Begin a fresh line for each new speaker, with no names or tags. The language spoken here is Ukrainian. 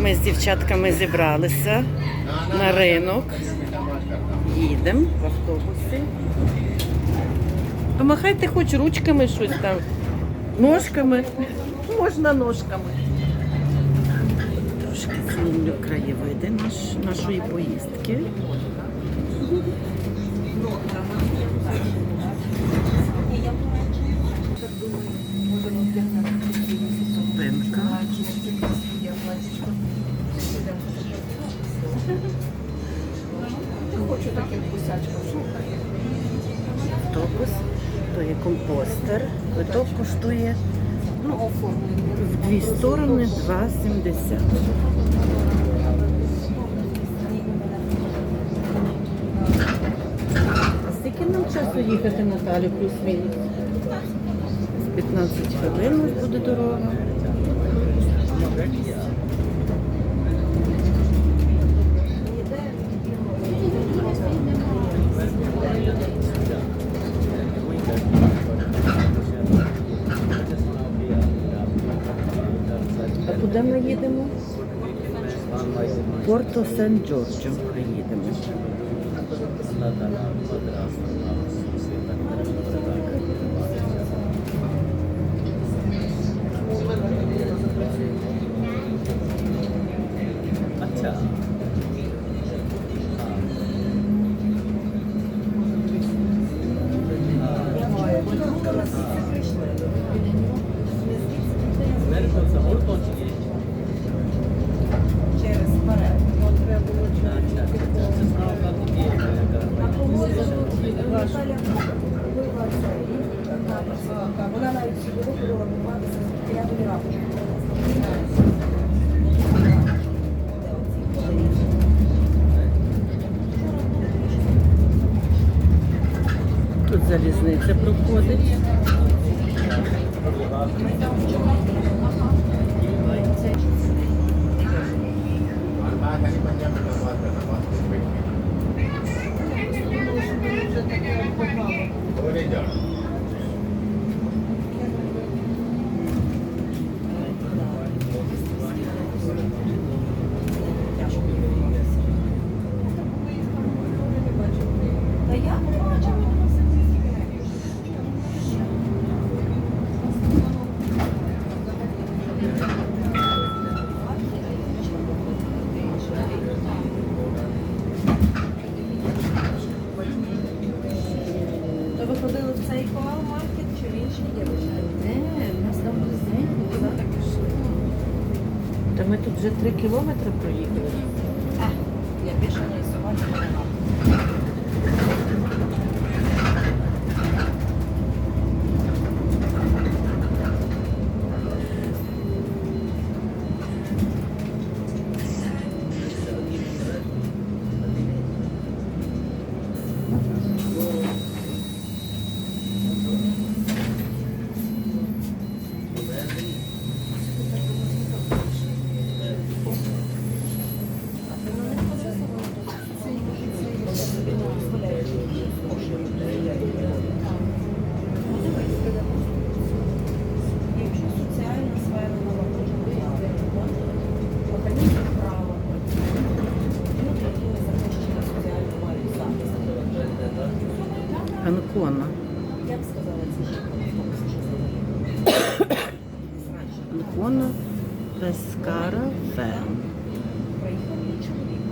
Ми з дівчатками зібралися на ринок. Їдемо в автобусі. Помахайте хоч ручками щось там. Ножками. Можна ножками. Трошки зміню краєвиди наш, нашої поїздки.
Хочу таким кусачком.
автобус, то є компостер. Квиток коштує
Ну,
в дві сторони 2,70. Скільки нам часу їхати Наталі плюс-мінус? 15 хвилин буде дорога. Куди ми їдемо? Порто Сен-Джорджо приїдемо.
Вона навіть сюди виходила купатися, я тобі.
Тут залізниця проходить. Ми тут вже три кілометри проїхали. Анкона.
Я б сказала, це ще.
Анкона Пескара Ферм.
Приїхав мій чоловік,